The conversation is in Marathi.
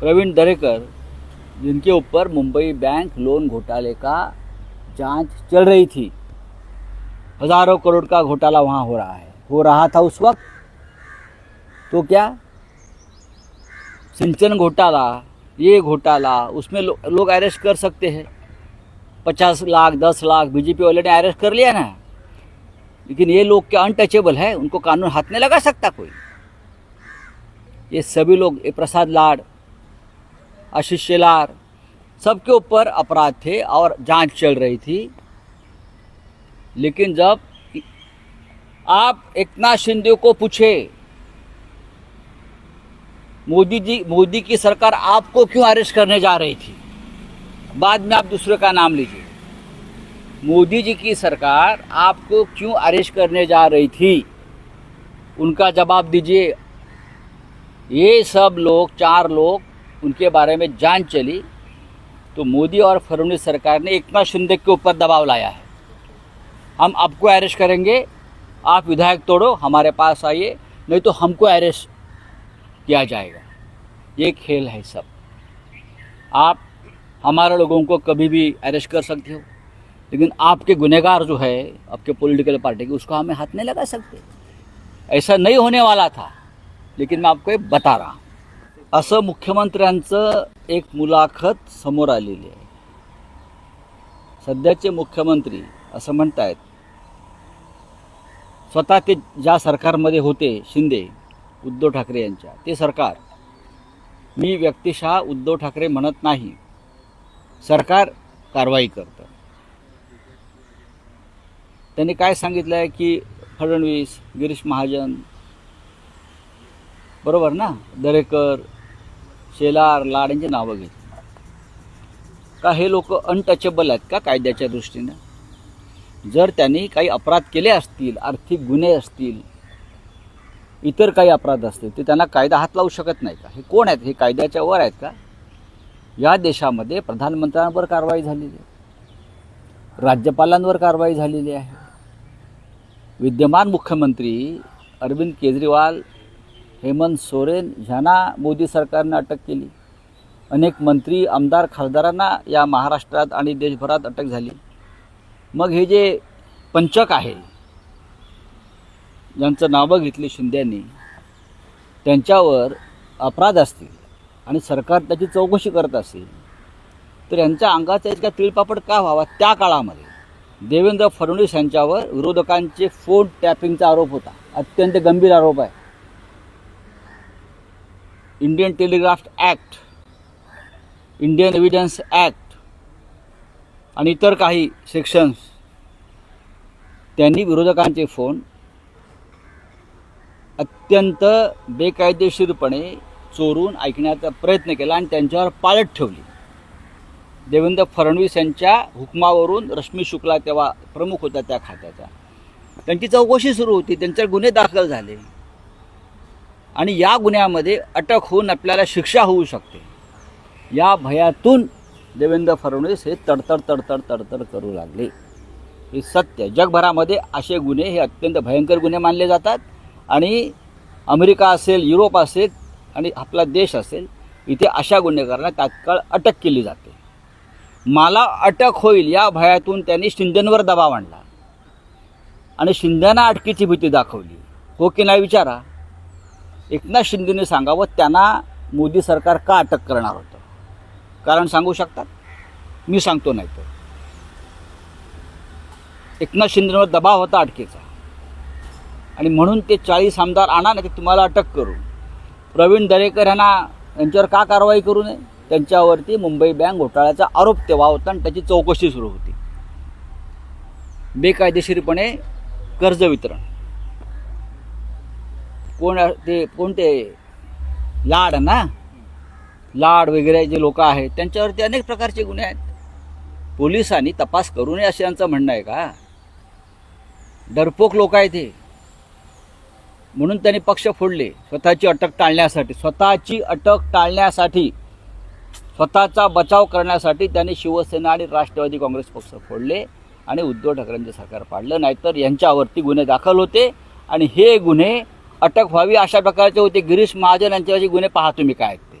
प्रवीण दरेकर जिनके ऊपर मुंबई बैंक लोन घोटाले का जाँच चल रही थी। हज़ारों करोड़ का घोटाला वहाँ हो रहा है। हो रहा था उस वक्त? तो क्या? सिंचन घोटाला ये घोटाला उसमें लो, लोग अरेस्ट कर सकते हैं। पचास लाख दस लाख बीजेपी वाले ने अरेस्ट कर लिया ना। लेकिन ये लोग क्या अनटचेबल है? उनको कानून हाथ नहीं लगा सकता कोई? ये सभी लोग ये प्रसाद लाड आशीष शेलार सबके ऊपर अपराध थे और जाँच चल रही थी। लेकिन जब आप एकनाथ शिंदे को पूछे, मोदी जी, मोदी की सरकार आपको क्यों अरेस्ट करने जा रही थी? बाद में आप दूसरे का नाम लीजिए। मोदी जी की सरकार आपको क्यों अरेस्ट करने जा रही थी? उनका जवाब दीजिए। ये सब लोग, चार लोग उनके बारे में जान चली तो मोदी और फडणवीस सरकार ने एकनाथ शिंदे के ऊपर दबाव लाया है। हम आपको अरेस्ट करेंगे, आप विधायक तोड़ो, हमारे पास आइए, नहीं तो हमको अरेस्ट किया जाएगा। ये खेल है सब। आप हमारे लोगों को कभी भी अरेस्ट कर सकते हो, लेकिन आपके गुनहगार जो है, आपके पॉलिटिकल पार्टी के, उसको हमें हाथ नहीं लगा सकते। ऐसा नहीं होने वाला था, लेकिन मैं आपको हे बता रहा हूँ. असं मुख्यमंत्र्यांचं एक मुलाखत समोर आलेली आहे. सध्याचे मुख्यमंत्री असं म्हणतायत स्वतः ते ज्या सरकारमध्ये होते शिंदे उद्धव ठाकरे यांच्या ते सरकार मी व्यक्तिशः उद्धव ठाकरे म्हणत नाही. सरकार कारवाई करतं. त्यांनी काय सांगितलं आहे की फडणवीस गिरीश महाजन बरोबर ना? दरेकर शेलार लाड यांची नावं घेतली का हे लोक अनटचेबल आहेत का कायद्याच्या दृष्टीनं? जर त्यांनी काही अपराध केले असतील आर्थिक गुन्हे असतील इतर काही अपराध असतील ते त्यांना कायदा हात लावू शकत नाही का? हे कोण आहेत? हे कायद्याच्या वर आहेत का? या देशामध्ये प्रधानमंत्र्यांवर कारवाई झालेली आहे. राज्यपालांवर कारवाई झालेली आहे. विद्यमान मुख्यमंत्री अरविंद केजरीवाल हेमंत सोरेन ह्यांना मोदी सरकारनं अटक केली. अनेक मंत्री आमदार खासदारांना या महाराष्ट्रात आणि देशभरात अटक झाली. मग हे जे पंचक आहे ज्यांचं नावं घेतली शिंद्यांनी त्यांच्यावर अपराध असतील आणि सरकार त्याची चौकशी करत असेल तर यांच्या अंगाचा इतका तिळपापड का व्हावा त्या काळामध्ये? देवेंद्र फडणवीस यांच्यावर विरोधकांचे फोन टॅपिंगचा आरोप होता. अत्यंत गंभीर आरोप आहे. Indian telegraph act Indian evidence act आणि इतर काही सेक्शन्स त्यांनी विरोधकांचे फोन अत्यंत बेकायदेशीरपणे चोरून ऐकण्याचा प्रयत्न केला आणि त्यांच्यावर पाळत ठेवली. देवेंद्र फडणवीस यांच्या हुकमावरून रश्मी शुक्ला तेव्हा प्रमुख होता त्या खात्याचा त्यांची चौकशी सुरू होती. त्यांच्यावर गुन्हे दाखल झाले. आणि या गुन्ह्यामध्ये अटक होऊन आपल्याला शिक्षा होऊ शकते. या भयातून देवेंद्र फडणवीस हे तडतड तडतड तडतड करू लागले. हे सत्य. जगभरामध्ये असे गुन्हे हे अत्यंत भयंकर गुन्हे मानले जातात. आणि अमेरिका असेल युरोप असेल आणि आपला देश असेल इथे अशा गुन्हेगारांना तात्काळ अटक केली जाते. मला अटक होईल या भयातून त्यांनी शिंदेंवर दबाव आणला. आणि शिंद्यांना अटकेची भीती दाखवली. हो की नाही विचारा? एकनाथ शिंदेने सांगावं त्यांना मोदी सरकार का अटक करणार होतं? कारण सांगू शकतात? मी सांगतो नाही तर. एकनाथ शिंदेवर दबाव होता अटकेचा. आणि म्हणून ते चाळीस आमदार आणा ना ते तुम्हाला अटक करू. प्रवीण दरेकर यांना यांच्यावर का कारवाई करू नये? त्यांच्यावरती मुंबई बँक घोटाळ्याचा आरोप तेव्हा होता आणि त्याची चौकशी सुरू होती. बेकायदेशीरपणे कर्ज वितरण. कोण ते कोणते लाड ना? लाड वगैरे जे लोक आहेत त्यांच्यावरती अनेक प्रकारचे गुन्हे आहेत. पोलिसांनी तपास करू नये असं यांचं म्हणणं आहे का? डरपोक लोक आहेत हे. म्हणून त्यांनी पक्ष फोडले स्वतःची अटक टाळण्यासाठी. स्वतःची अटक टाळण्यासाठी स्वतःचा बचाव करण्यासाठी त्यांनी शिवसेना आणि राष्ट्रवादी काँग्रेस पक्ष फोडले आणि उद्धव ठाकरेंचं सरकार पाडलं. नाहीतर यांच्यावरती गुन्हे दाखल होते आणि हे गुन्हे अटक व्हावी अशा प्रकारचे होते. गिरीश महाजन यांच्यावरचे गुन्हे पहा तुम्ही काय ते.